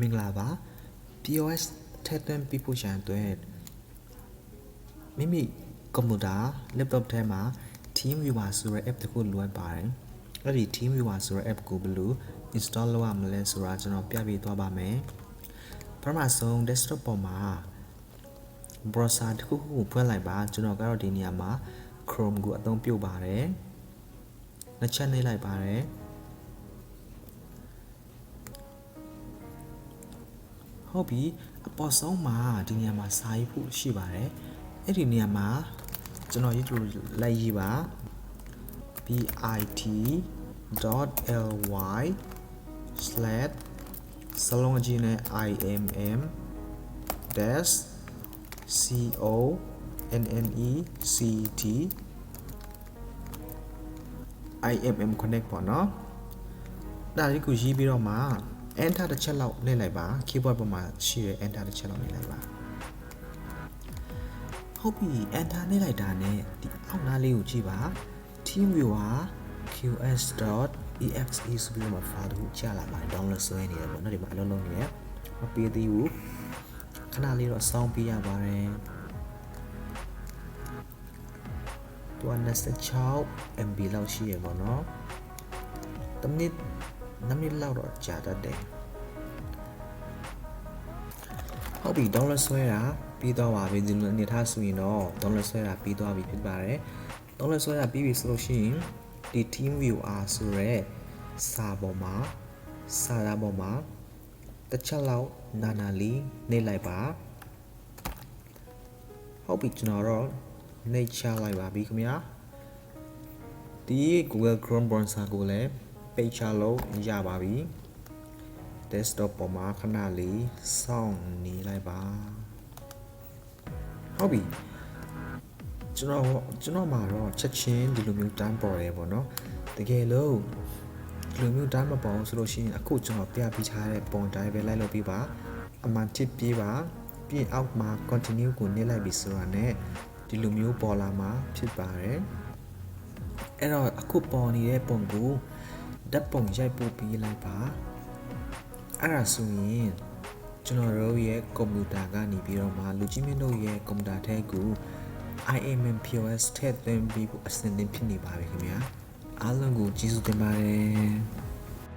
မင်္ဂလာပါ POS ထည့်သွင်းပြဖို့ရန်အတွက်မိမိကွန်ပျူတာ laptop ထဲမှာ Team Viewer ဆိုတဲ့ app တစ်ခုလိုအပ်ပါတယ်အဲ့ဒီ Team Viewer ဆိုတဲ့ app ကိုဘယ်လို install လုပ်ရမလဲဆိုတာကျွန်တော်ပြပြသွားပါမယ်ပထမဆုံး desktop ပေါ်မှာ browser တစ်ခုခုကိုဖွင့်လိုက်ပါကျွန်တော်ကတော့ဒီနေရာမှာ Chrome ကိုအသုံးပြုပါတယ်နှစ်ချက်နှိပ်လိုက်ပါတယ် ဟုတ်ပြီအပေါ်ဆုံးမှာဒီနေရာမှာစာရေးဖို့ရှိပါတယ်အဲ့ဒီနေရာမှာကျွန်တော်ရေးလို့လိုက်ရေးပါ bit.ly slash စလုံးအကြီးနဲ့ imm dash co nne ct imm connect ပေါ့နော်ဒါလေးကိုရေးပြီးတော့မှ enter တစ်ချက်လောက်နှိပ်လိုက်ပါ keyboard ပေါ်မှာရှိတဲ့ enter တစ်ချက်လောက်နှိပ်လိုက်ပါဟုတ်ပြီ enter နှိပ်လိုက်တာနဲ့ဒီအောက်နားလေးကိုကြည့်ပါ teamviewer qs.exe ဆိုပြီးတော့မှ file တစ်ခုကြာလာပါတယ် download ဆွဲနေတယ်ပေါ့နော်ဒီမှာအလုံးလုံးနေရမပေးသေးဘူးခဏလေးတော့စောင်းပေးရပါတယ်သူက26 MB လောက်ရှိရပေါ့နော်တမိနစ် 2မိနစ်လောက်တော့ကြာတတ်တယ်ဟုတ်ပြီ download ဆွဲတာပြီးတော့ပါပြီဒီလိုအနေထားဆိုရင်တော့ download ဆွဲတာပြီးသွားပြီဖြစ်ပါတယ် download ဆွဲတာပြီးပြီဆိုလို့ရှိရင်ဒီ team viewer ဆိုရဲစာပေါ်မှာစာသားပေါ်မှာတစ်ချက်လောက်နာနာလေးနှိပ်လိုက်ပါဟုတ်ပြီကျွန်တော်တော့နှိပ်ချလိုက်ပါပြီခင်ဗျာဒီ Google Chrome browser ကိုလည်း page ချလို့ရပါပြီ desktop ပေါ်မှာခဏလေးစောင့်နေလိုက်ပါဟုတ်ပြီကျွန်တော်ကျွန်တော်မှာတော့ချက်ချင်းဒီလိုမျိုးတန်းပေါ်တယ်ပေါ့နော်တကယ်လို့ဒီလိုမျိုးတန်းမပေါ်ဆိုလို့ရှိရင်အခုကျွန်တော်ပြပြထားတဲ့ပုံတိုင်းပဲလိုက်လုပ်ပြီးပါအမှန်တစ်ပြေးပါပြီးရင်အောက်မှာ continue ကိုနှိပ်လိုက်ပြီဆိုတာနဲ့ဒီလိုမျိုးပေါ်လာမှာဖြစ်ပါတယ်အဲ့တော့အခုပေါ်နေတဲ့ပုံကို ဓာတ်ပုံရိုက်ပို့ပေးလိုက်ပါအဲ့ဒါဆိုရင်ကျွန်တော်တို့ရဲ့ကွန်ပျူတာကနေပြီးတော့မှလူကြီးမင်းတို့ရဲ့ကွန်ပျူတာထဲကို IMM POS ထည့်သွင်းပြီးဖို့အဆင်သင့်ဖြစ်နေပါပြီခင်ဗျာအားလုံးကိုကျေးဇူးတင်ပါတယ်